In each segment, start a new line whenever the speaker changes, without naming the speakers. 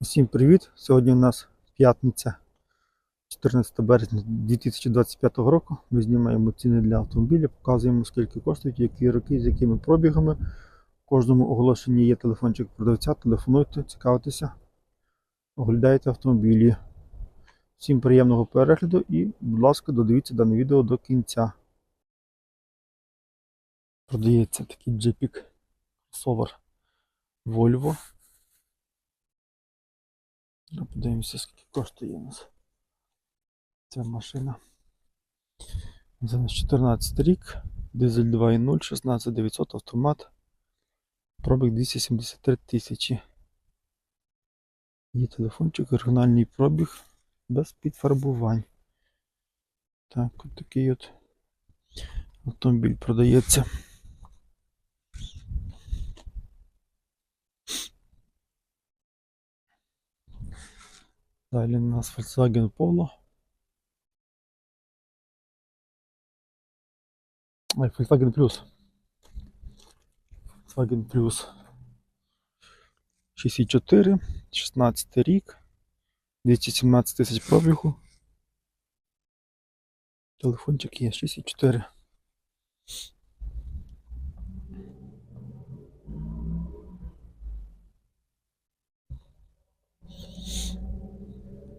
Всім привіт! Сьогодні у нас п'ятниця, 14 березня 2025 року. Ми знімаємо ціни для автомобіля, показуємо скільки коштують, які роки, з якими пробігами. В кожному оголошенні є телефончик продавця, телефонуйте, цікавтеся, оглядайте автомобілі. Всім приємного перегляду і, будь ласка, додивіться дане відео до кінця. Продається такий джипік кросовер Volvo. Ну, Подивимося, скільки коштує у нас ця машина. Це на 14 рік, дизель 2.0, 16900 автомат. Пробіг 273 тисячі. Є телефончик, оригінальний пробіг без підфарбувань. Так, от такий от автомобіль продається. Далі у нас Volkswagen Polo. Ой, Volkswagen Plus. Volkswagen Plus. 64, 16 рік, 217 тисяч пробігу. Телефончик є 64.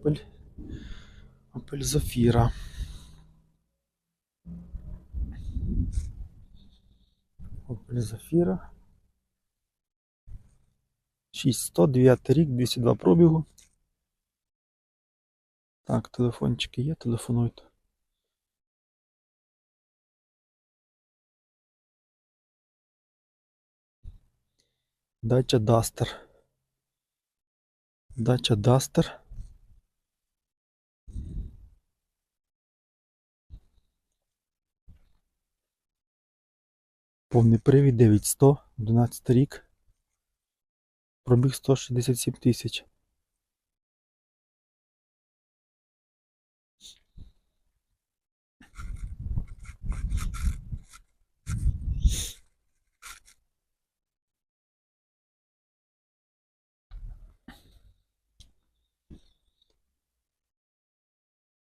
Opel, Opel Zafira. Opel Zafira. 6100, 9 рік, 202 пробігу. Так, телефончики є, телефонуйте. Дача Дастер. Дача Дастер. Повний привід 9100, 11 рік. Пробіг 167 тисяч.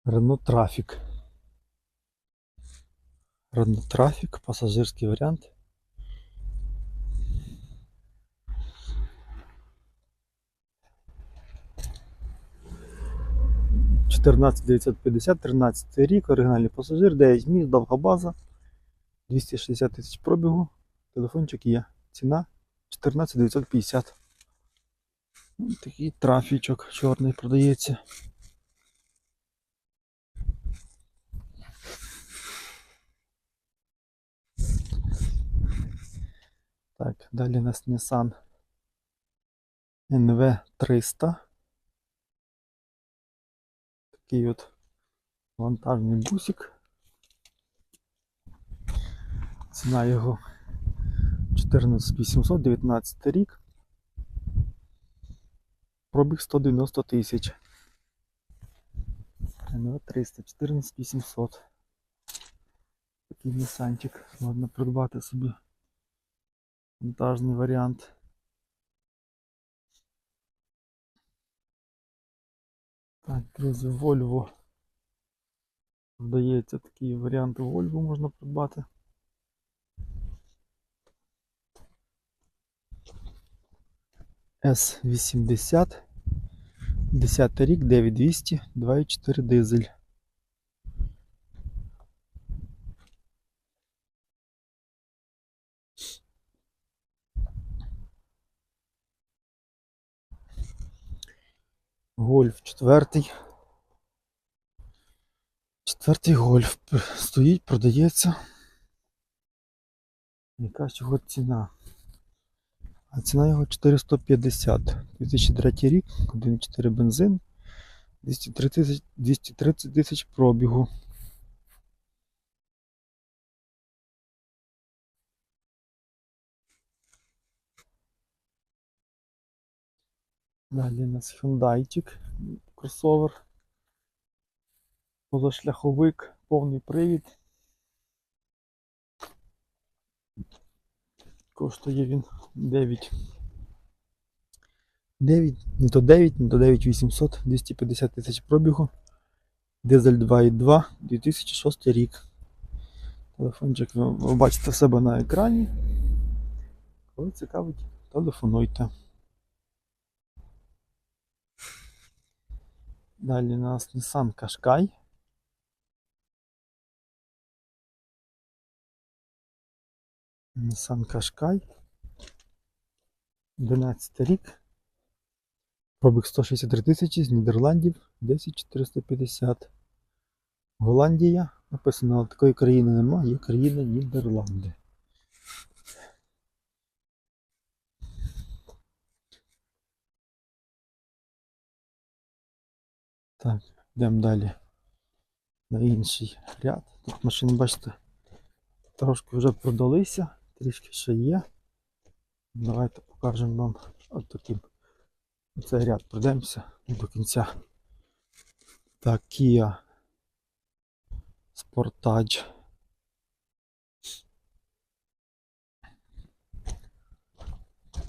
Renault Trafic. Trafic, пасажирський варіант. Чотирнадцять 950, 13 рік, оригінальний пасажир, 9 місць, довга база, 260 тисяч пробігу, телефончик є. Ціна 14 950. Такий трафічок чорний продається. Так, далі у нас Nissan NV300. Такий от вантажний бусик. Ціна його 14800, 19 рік. Пробіг 190 тисяч. NV300, 14800. Такий Нісанчик можна придбати собі. Монтажний варіант. Так, друзі, Volvo. Здається, такі варіанти Volvo можна придбати. С80. 10 рік, 9200, 2.4 дизель. Гольф четвертий. Четвертий гольф стоїть, продається. Яка його ціна? А ціна його 450. 2003 рік, 1,4 бензин, 230 тисяч пробігу. Далі у нас Hyundai, кросовер. Позашляховик, повний привід. Коштує він 9 9, не то 9, не то 9800, 250 тисяч пробігу. Дизель 2.2, 2006 рік. Телефончик ви, бачите в себе на екрані. Коли цікавить, телефонуйте. Далі у нас Nissan Qashqai. Nissan Qashqai. 11 рік. Пробіг 163 тисячі з Нідерландів 10450. Голландія. Написано, але такої країни немає, є країна Нідерланди. Так, йдемо далі на інший ряд. Тут машини, бачите, трошки вже продалися, трішки ще є. Давайте покажемо вам от таким. Цей ряд пройдемося до кінця. Так, Kia Sportage.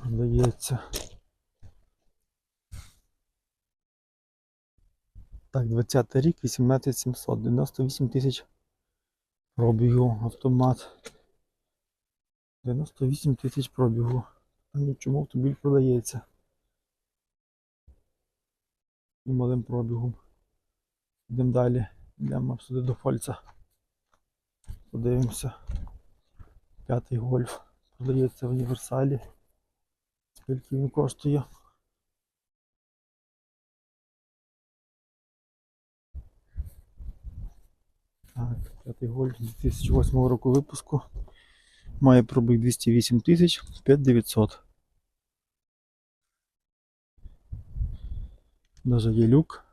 Продається. Так, 20 рік, 18700, 98 тисяч пробігу автомат. 98 тисяч пробігу. А нічому автомобіль продається. І малим пробігом. Йдемо далі. Йдемо сюди до Фольца. Подивимося. П'ятий гольф. Продається в універсалі. Скільки він коштує? Так, п'ятий гольф 2008 року випуску. Має пробіг 208 тисяч 5900. Даже є люк.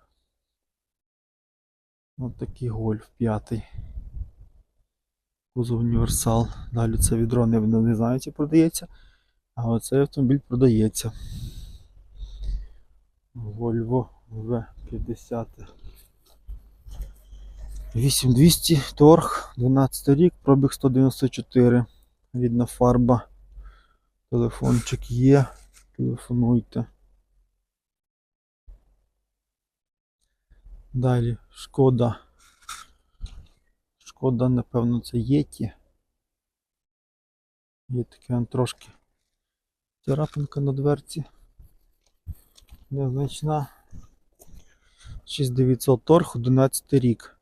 Ось такий гольф п'ятий. Кузов універсал. Далі це відро не, не знаю, чи продається. А оцей автомобіль продається. Volvo V50. 8200 торг, 12 рік, пробіг 194. Рідна фарба. Телефончик є. Телефонуйте. Далі шкода. Шкода, напевно, це Єті. Є таке трошки царапинка на дверці. Незначна. 6900 торг, 11 рік.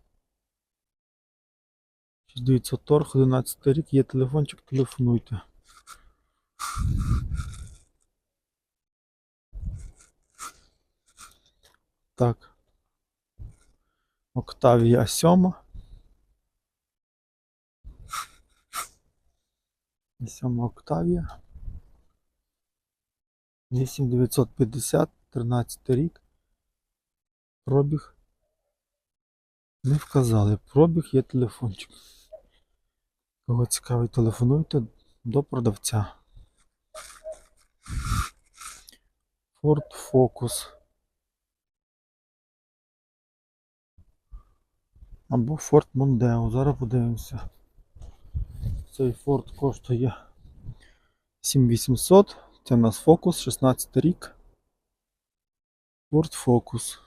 6900 торг, 11 рік, є телефончик, телефонуйте. Так. Октавія 7. 7 Октавія. 8950, 13 рік. Пробіг. Не вказали. Пробіг є телефончик. Кого цікавить, телефонуйте до продавця. Ford Focus. Або Ford Mondeo. Зараз подивимося. Цей Ford коштує 7800. Це у нас Focus, 16 рік. Ford Focus.